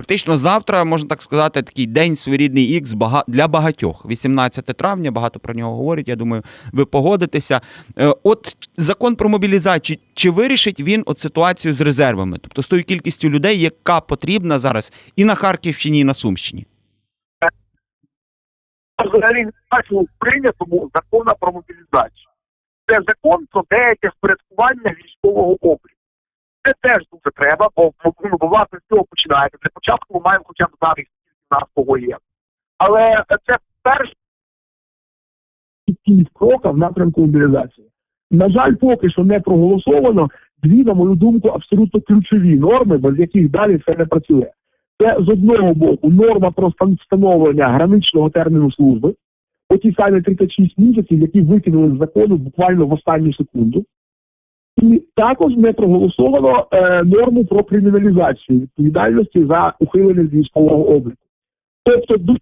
Практично завтра, можна так сказати, такий день своєрідний ікс для багатьох. 18 травня, багато про нього говорять. Я думаю, ви погодитеся. Е, От закон про мобілізацію, чи вирішить він от ситуацію з резервами, тобто з тою кількістю людей, яка потрібна зараз і на Харківщині, і на Сумщині? взагалі не бачу у прийнятому закону про мобілізацію. Це закон про деяке впорядкування військового обліку. Це теж дуже треба, бо, ну, бо власне з цього починається. Для початку ми маємо хоча б знати, скільки нас кого є. Але це перший крок в напрямку мобілізації. На жаль, поки що не проголосовано дві, на мою думку, абсолютно ключові норми, без яких далі це не працює. Це з одного боку норма про стан- встановлення граничного терміну служби, оті самі 36 місяців, які викинули з закону буквально в останню секунду. І також не проголосовано е, норму про криміналізацію відповідальності за ухилення військового обліку. Тобто, дуже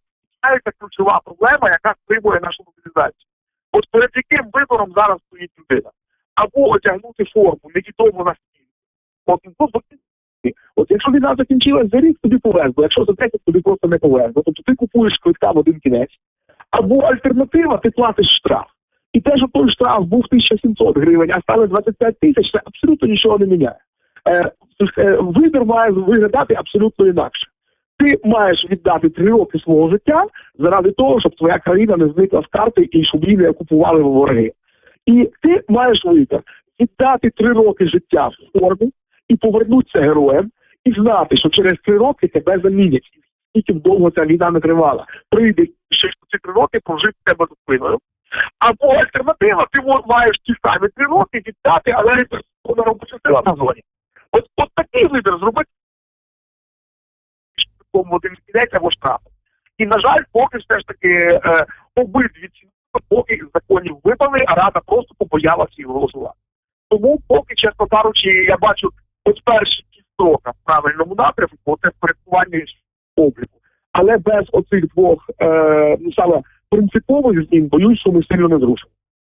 ключова проблема, яка стримує нашу мобілізацію. От перед яким вибором зараз стоїть людина? Або одягнути форму, невідомо наскільки. От, ну, От якщо війна закінчилась за рік, тобі повезло. Якщо за 10, тобі просто не повезло. Тобто ти купуєш квитка в один кінець. Або альтернатива, ти платиш штраф. І те, що той штраф був 1700 гривень, а стане 25 тисяч, це абсолютно нічого не міняє. Е, е, вибір має виглядати абсолютно інакше. Ти маєш віддати три роки свого життя заради того, щоб твоя країна не зникла з карти і щоб її не окупували вороги. І ти маєш вибір віддати три роки життя в форму і повернутися героєм, і знати, що через три роки тебе замінять. Скільки довго ця війна не тривала. Прийде ще ці три роки прожити тебе за спиною. Або альтернатива, ти маєш ті самі три роки віддати, але вона робоча сила на зоні. От, от такий вибір зробити один кінець або штраф. І, на жаль, поки все ж таки е, обидві ці поки законів випали, а рада просто побоялася їх голосувати. Тому, поки, чесно кажучи, я бачу от перші ті строка в правильному напрямку, бо це впорядкування обліку. Але без оцих двох е, ну, саме принципових ним боюсь, що ми сильно не зрушимо.